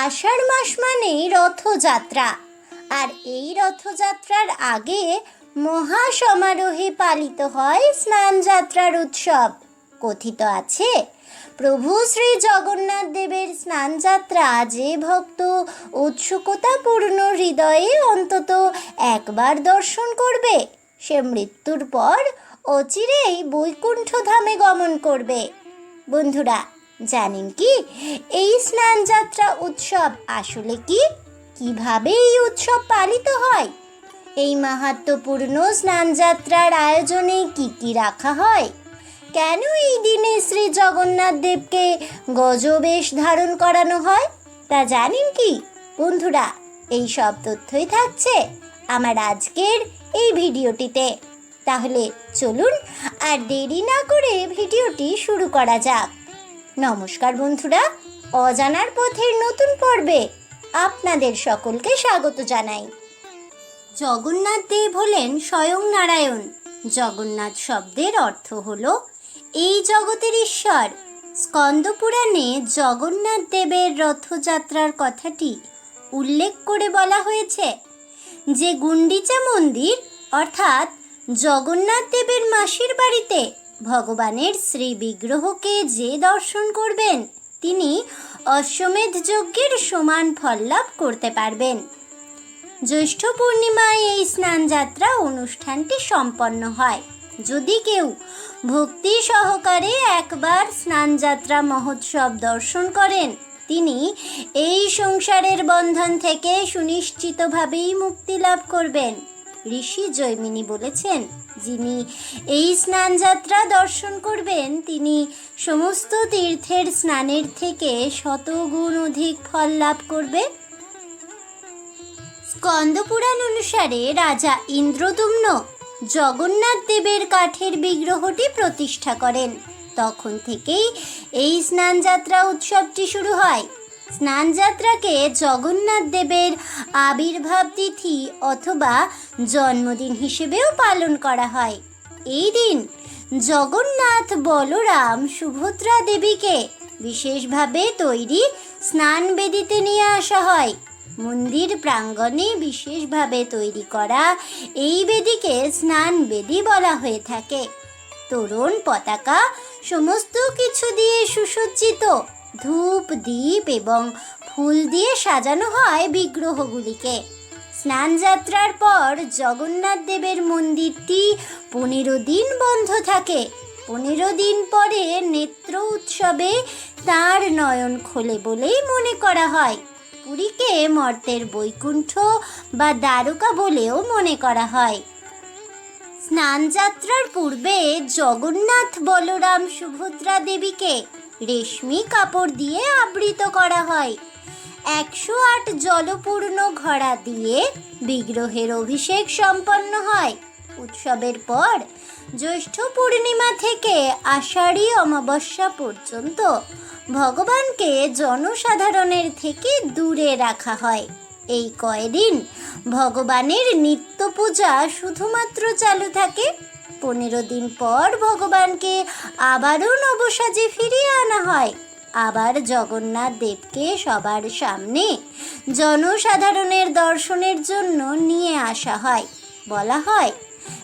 আষাঢ় মাস মানেই রথযাত্রা। আর এই রথযাত্রার আগে মহা সমারোহে পালিত হয় স্নানযাত্রার উৎসব। কথিত আছে, প্রভু শ্রী জগন্নাথ দেবের স্নানযাত্রা যে ভক্ত উৎসুকতাপূর্ণ হৃদয়ে অন্তত একবার দর্শন করবে, সে মৃত্যুর পর অচিরেই বৈকুণ্ঠ ধামে গমন করবে। বন্ধুরা জানেন কি? এই স্নানযাত্রা উৎসব আসলে কি? কীভাবে এই উৎসব পালিত হয়? এই মাহাত্ম্যপূর্ণ স্নানযাত্রার আয়োজনে কি কি রাখা হয়? কেন এই দিনে শ্রী জগন্নাথ দেবকে গজবেশ ধারণ করানো হয়? তা জানেন কি? বন্ধুরা, এই সব তথ্যই থাকছে আমার আজকের এই ভিডিওটিতে। তাহলে চলুন আর দেরি না করে ভিডিওটি শুরু করা যাক। নমস্কার বন্ধুরা, অজানার পথের নতুন পর্বে আপনাদের সকলকে স্বাগত জানাই। জগন্নাথ দেব হলেন স্বয়ং নারায়ণ। জগন্নাথ শব্দের অর্থ হল, এই জগতের ঈশ্বর। স্কন্দপুরাণে জগন্নাথ দেবের রথযাত্রার কথাটি উল্লেখ করে বলা হয়েছে যে, গুন্ডিচা মন্দির, অর্থাৎ জগন্নাথ দেবের মাসির বাড়িতে ভগবানের শ্রী বিগ্রহকে যে দর্শন করবেন, তিনি অশ্বমেধ যজ্ঞের সমান ফল লাভ করতে পারবেন। জ্যৈষ্ঠ পূর্ণিমায় এই স্নানযাত্রা অনুষ্ঠানটি সম্পন্ন হয়। যদি কেউ ভক্তি সহকারে একবার স্নানযাত্রা মহোৎসব দর্শন করেন, তিনি এই সংসারের বন্ধন থেকে সুনিশ্চিতভাবেই মুক্তি লাভ করবেন, ঋষি জৈমিনী বলেছেন। যিনি এই স্নানযাত্রা দর্শন করবেন, তিনি সমস্ত তীর্থের স্নানের থেকে শতগুণ অধিক ফল লাভ করবে স্কন্দপুরাণ অনুসারে রাজা ইন্দ্রদুম্ন জগন্নাথ দেবের কাঠের বিগ্রহটি প্রতিষ্ঠা করেন। তখন থেকেই এই স্নানযাত্রা উৎসবটি শুরু হয়। স্নানযাত্রাকে জগন্নাথ দেবের আবির্ভাব তিথি অথবা জন্মদিন হিসেবেও পালন করা হয়। এই দিন জগন্নাথ বলরাম সুভদ্রা দেবীকে বিশেষভাবে তৈরি স্নান বেদিতে নিয়ে আসা হয়। মন্দির প্রাঙ্গণে বিশেষভাবে তৈরি করা এই বেদিকে স্নান বেদি বলা হয়ে থাকে। তরুণ পতাকা সমস্ত কিছু দিয়ে সুসজ্জিত। ধূপ দ্বীপ এবং ফুল দিয়ে সাজানো হয় বিগ্রহগুলিকে। স্নানযাত্রার পর জগন্নাথ দেবের মন্দিরটি পনেরো দিন বন্ধ থাকে। পনেরো দিন পরে নেত্র উৎসবে তার নয়ন খোলে বলেই মনে করা হয়। পুরীকে মর্তের বৈকুণ্ঠ বা দ্বারকা বলেও মনে করা হয়। স্নানযাত্রার পূর্বে জগন্নাথ বলরাম সুভদ্রা দেবীকে রেশমি কাপড় দিয়ে আবৃত করা হয়। একশো আট জলপূর্ণ ঘড়া দিয়ে বিগ্রহের অভিষেক সম্পন্ন হয়। উৎসবের পর জ্যৈষ্ঠ পূর্ণিমা থেকে আষাঢ়ী অমাবস্যা পর্যন্ত ভগবানকে জনসাধারণের থেকে দূরে রাখা হয়। এই কয়দিন ভগবানের নিত্য পূজা শুধুমাত্র চালু থাকে পনেরো দিন পর ভগবানকে আবারও নবসাজে ফিরিয়ে আনা হয়। আবার জগন্নাথ দেবকে সবার সামনে জনসাধারণের দর্শনের জন্য নিয়ে আসা হয়। বলা হয়,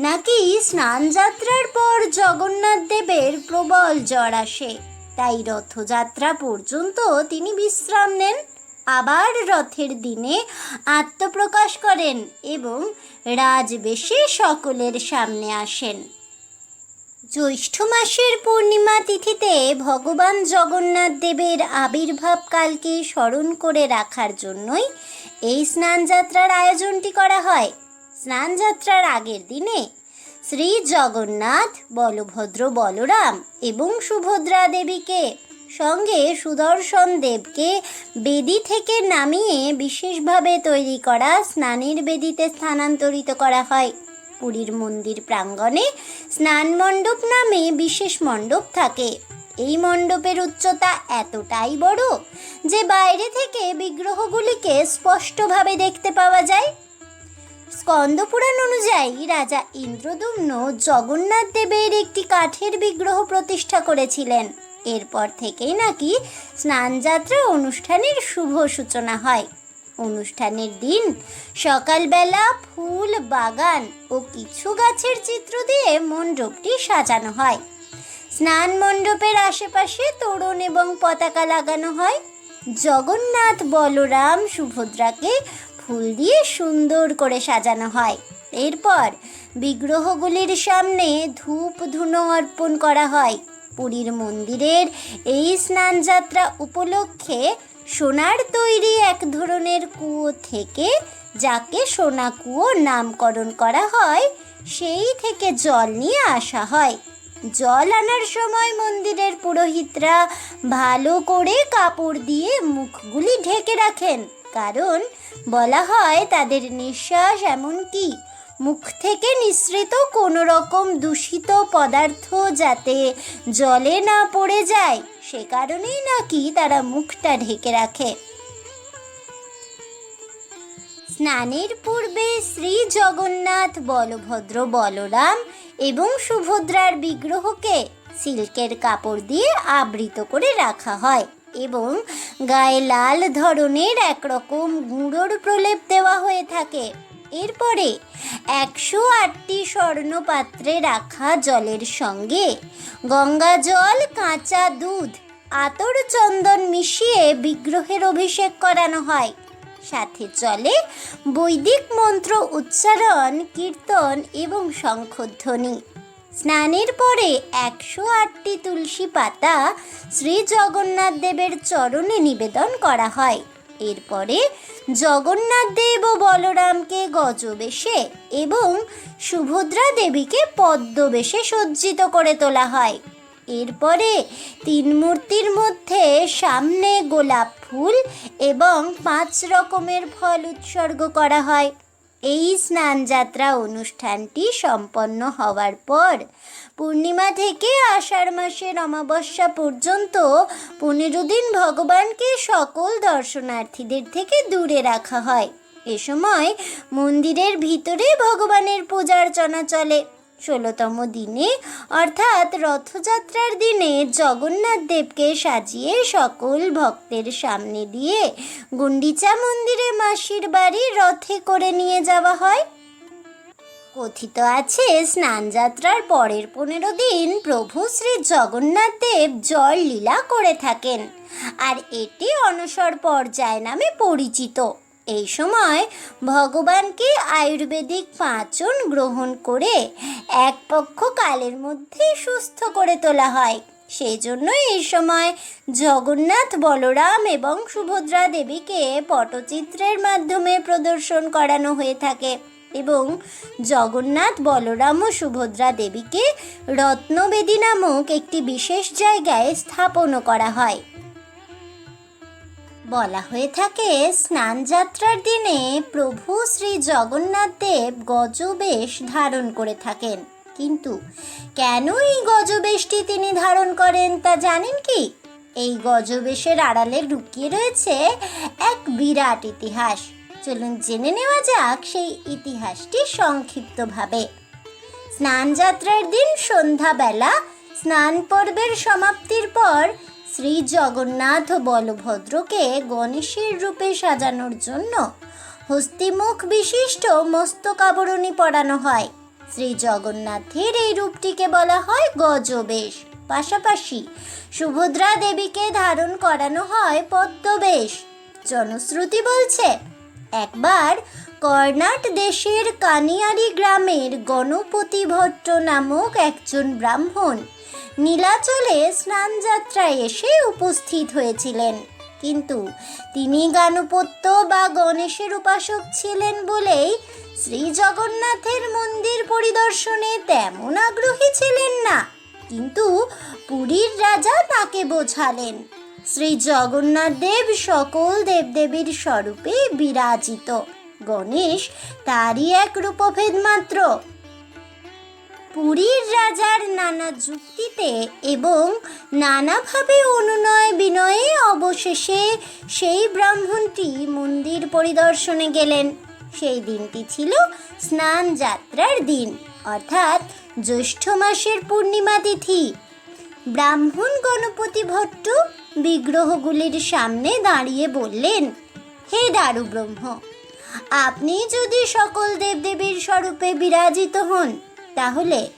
নাকি স্নানযাত্রার পর জগন্নাথ দেবের প্রবল জ্বর আসে? তাই রথযাত্রা পর্যন্ত তিনি বিশ্রাম নেন। আবার রথের দিনে আত্মপ্রকাশ করেন এবং রাজবেশে সকলের সামনে আসেন। জ্যৈষ্ঠ মাসের পূর্ণিমা তিথিতে ভগবান জগন্নাথ দেবের আবির্ভাব কালকে স্মরণ করে রাখার জন্যই এই স্নানযাত্রার আয়োজনটি করা হয়। স্নানযাত্রার আগের দিনে শ্রী জগন্নাথ, বলভদ্র বলরাম এবং সুভদ্রা দেবীকে সঙ্গে সুদর্শন দেবকে বেদি থেকে নামিয়ে বিশেষভাবে তৈরি করা স্নানের বেদিতে স্থানান্তরিত করা হয়। পুরীর মন্দির প্রাঙ্গণে স্নান মণ্ডপ নামে বিশেষ মণ্ডপ থাকে। এই মণ্ডপের উচ্চতা এতটাই বড় যে বাইরে থেকে বিগ্রহগুলিকে স্পষ্টভাবে দেখতে পাওয়া যায়। স্কন্দপুরাণ অনুযায়ী রাজা ইন্দ্রদুম্ন জগন্নাথ দেবের একটি কাঠের বিগ্রহ প্রতিষ্ঠা করেছিলেন। এরপর থেকেই নাকি স্নানযাত্রা অনুষ্ঠানের শুভ সূচনা হয়। অনুষ্ঠানের দিন সকালবেলা ফুল, বাগান ও কিছু গাছের চিত্র দিয়ে মণ্ডপটি সাজানো হয়। স্নান মণ্ডপের আশেপাশে তোরণ এবং পতাকা লাগানো হয়। জগন্নাথ বলরাম সুভদ্রাকে ফুল দিয়ে সুন্দর করে সাজানো হয়। এরপর বিগ্রহগুলির সামনে ধূপ ধুনো অর্পণ করা হয়। পুরীর মন্দিরের এই স্নানযাত্রা উপলক্ষে সোনার তৈরি এক ধরনের কুয়ো থেকে যাকে সোনা কুয়ো নামকরণ করা হয়, সেই থেকে জল নিয়ে আসা হয়। জল আনার সময় মন্দিরের পুরোহিতরা ভালো করে কাপড় দিয়ে মুখগুলি ঢেকে রাখেন, কারণ বলা হয় তাদের নিঃশ্বাস এমনকি মুখ থেকে নিঃসৃত কোনো রকম দূষিত পদার্থ যাতে জলে না পড়ে যায়, সে কারণেই নাকি তারা মুখটা ঢেকে রাখে। স্নানের পূর্বে শ্রী জগন্নাথ, বলভদ্র বলরাম এবং সুভদ্রার বিগ্রহকে সিল্কের কাপড় দিয়ে আবৃত করে রাখা হয় এবং গায়ে লাল ধরনের একরকম গুঁড়োর প্রলেপ দেওয়া হয়ে থাকে। এরপরে একশো আটটি স্বর্ণপাত্রে রাখা জলের সঙ্গে গঙ্গা জল, কাঁচা দুধ, আতর চন্দন মিশিয়ে বিগ্রহের অভিষেক করানো হয়। সাথে চলে বৈদিক মন্ত্র উচ্চারণ, কীর্তন এবং শঙ্খধ্বনি। স্নানের পরে একশো আটটি তুলসী পাতা শ্রী জগন্নাথ দেবের চরণে নিবেদন করা হয়। এরপরে জগন্নাথ দেব ও বলরামকে গজবেশে এবং সুভদ্রা দেবীকে পদ্মবেশে সজ্জিত করে তোলা হয়। এরপরে তিন মূর্তির মধ্যে সামনে গোলাপ ফুল এবং পাঁচ রকমের ফল উৎসর্গ করা হয়। এই স্নানযাত্রা অনুষ্ঠানটি সম্পন্ন হওয়ার পর পূর্ণিমা থেকে আষাঢ় মাসের অমাবস্যা পর্যন্ত পনেরো দিন ভগবানকে সকল দর্শনার্থীদের থেকে দূরে রাখা হয়। এ সময় মন্দিরের ভিতরে ভগবানের পূজা অর্চনা চলে। ষোলোতম দিনে, অর্থাৎ রথযাত্রার দিনে জগন্নাথ দেবকে সাজিয়ে সকল ভক্তের সামনে দিয়ে গুন্ডিচা মন্দিরে মাসির বাড়ি রথে করে নিয়ে যাওয়া হয়। কথিত আছে, স্নানযাত্রার পরের পনেরো দিন প্রভু শ্রী জগন্নাথ দেব জল লীলা করে থাকেন। আর এটি অনসর পর্যায় নামে পরিচিত। এই সময় ভগবানকে আয়ুর্বেদিক পাঁচন গ্রহণ করে এক পক্ষ কালের মধ্যে সুস্থ করে তোলা হয়। সেই জন্য এই সময় জগন্নাথ বলরাম এবং সুভদ্রা দেবীকে পটচিত্রের মাধ্যমে প্রদর্শন করানো হয়ে থাকে। এবং জগন্নাথ বলরাম ও সুভদ্রা দেবীকে রত্নবেদী নামক একটি বিশেষ জায়গায় স্থাপনও করা হয়। বলা হয়ে থাকে স্নানযাত্রার দিনে প্রভু শ্রী জগন্নাথ দেব গজবেশ ধারণ করে থাকেন। কিন্তু কেন এই গজবেশটি তিনি ধারণ করেন তা জানেন কি? এই গজবেশের আড়ালে লুকিয়ে রয়েছে এক বিরাট ইতিহাস। চলুন জেনে নেওয়া যাক সেই ইতিহাসটি সংক্ষিপ্তভাবে। স্নানযাত্রার দিন সন্ধ্যাবেলা, স্নান পর্বের সমাপ্তির পর শ্রী জগন্নাথ বলভদ্রকে গণেশের রূপে সাজানোর জন্য হস্তিমুখ বিশিষ্ট মস্তকাবরণী পরানো হয়। শ্রী জগন্নাথের এই রূপটিকে বলা হয় গজবেশ। পাশাপাশি সুভদ্রা দেবীকে ধারণ করানো হয় পদ্মবেশ। জনশ্রুতি বলছে একবার কর্ণাট দেশের কানিয়ারি গ্রামের গণপতি ভট্ট নামক একজন ব্রাহ্মণ নীলাচলে স্নানযাত্রায় এসে উপস্থিত হয়েছিলেন। কিন্তু তিনি গানপত্য বা গণেশের উপাসক ছিলেন বলেই শ্রী জগন্নাথের মন্দির পরিদর্শনে তেমন আগ্রহী ছিলেন না। কিন্তু পুরীর রাজা তাকে বোঝালেন। শ্রী জগন্নাথ দেব সকল দেবদেবীর স্বরূপে বিরাজিত। গণেশ তারই এক রূপভেদ মাত্র। পুরীর রাজার নানা যুক্তিতে এবং নানাভাবে অনুনয় বিনয়ে অবশেষে সেই ব্রাহ্মণটি মন্দির পরিদর্শনে গেলেন। সেই দিনটি ছিল স্নান যাত্রার দিন, অর্থাৎ জ্যৈষ্ঠ মাসের পূর্ণিমা তিথি। ব্রাহ্মণ গণপতি ভট্ট বিগ্রহগুলির সামনে দাঁড়িয়ে বললেন, হে দারু ব্রহ্ম আপনি যদি সকল দেবদেবীর স্বরূপে বিরাজিত হন, তাহলে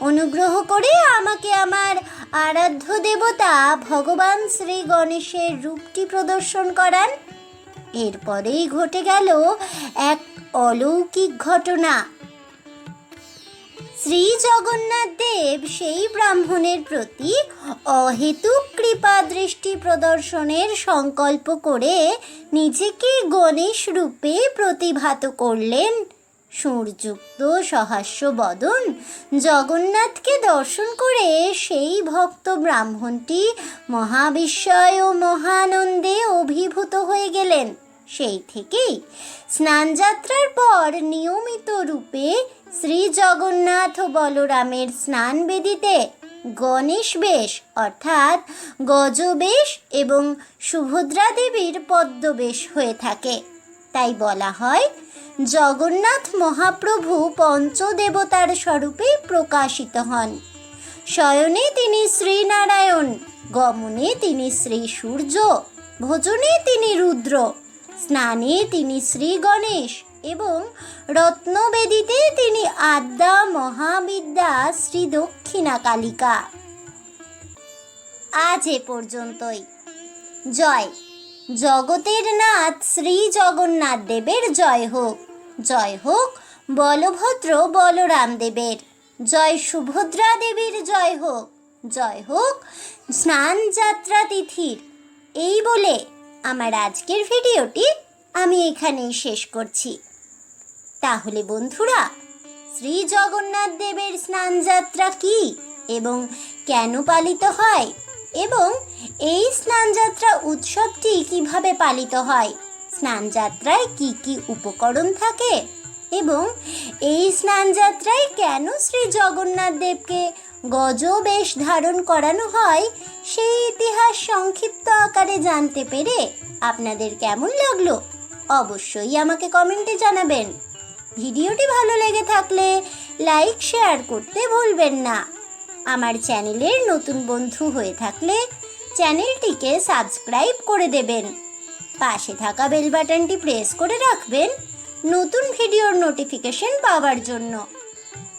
অনুগ্রহ করে আমাকে আমার আরাধ্য দেবতা ভগবান শ্রী গণেশের রূপটি প্রদর্শন করান। এরপরেই ঘটে গেল এক অলৌকিক ঘটনা। শ্রী জগন্নাথ দেব সেই ব্রাহ্মণের প্রতি অহেতুক কৃপা দৃষ্টি প্রদর্শনের সংকল্প করে নিজেকে গণেশ রূপে প্রতিভাত করলেন। সূর্যুক্ত সহাস্য বদন জগন্নাথকে দর্শন করে সেই ভক্ত ব্রাহ্মণটি মহাবিস্ময় ও মহানন্দে অভিভূত হয়ে গেলেন। সেই থেকেই স্নানযাত্রার পর নিয়মিত রূপে শ্রী জগন্নাথ বলরামের স্নান বেদিতে গণেশ বেশ, অর্থাৎ গজবেশ এবং সুভদ্রা দেবীর পদ্মবেশ হয়ে থাকে। তাই বলা হয়, জগন্নাথ মহাপ্রভু পঞ্চদেবতার স্বরূপে প্রকাশিত হন। শয়নে তিনি শ্রীনারায়ণ, গমনে তিনি শ্রী সূর্য, ভোজনে তিনি রুদ্র স্নানে তিনি শ্রী গণেশ এবং রত্নবেদিতে তিনি আদ্যা মহাবিদ্যা শ্রী দক্ষিণা কালিকা। আজ এ পর্যন্তই। জয়। জগতের নাথ শ্রী জগন্নাথ দেবের জয় হোক। জয় হোক বলভদ্র বলরাম দেবের। জয় সুভদ্রা দেবীর জয় হোক। জয় হোক স্নান যাত্রা তিথির। এই বলে আমার আজকের ভিডিওটি আমি এখানেই শেষ করছি। তাহলে বন্ধুরা, শ্রী জগন্নাথ দেবের স্নানযাত্রা কি এবং কেন পালিত হয় এবং এই স্নানযাত্রা উৎসবটি কীভাবে পালিত হয়? স্নানযাত্রায় কি কি উপকরণ থাকে এবং এই স্নানযাত্রায় কেন শ্রী জগন্নাথ দেবকে গজবেশ ধারণ করানো হয়, সেই ইতিহাস সংক্ষিপ্ত আকারে জানতে পেরে আপনাদের কেমন লাগল অবশ্যই আমাকে কমেন্টে জানাবেন। ভিডিওটি ভালো লেগে থাকলে লাইক, শেয়ার করতে ভুলবেন না। আমার চ্যানেলের নতুন বন্ধু হয়ে থাকলে চ্যানেলটিকে সাবস্ক্রাইব করে দেবেন। পাশে থাকা বেল বাটনটি প্রেস করে রাখবেন নতুন ভিডিওর নোটিফিকেশন পাওয়ার জন্য।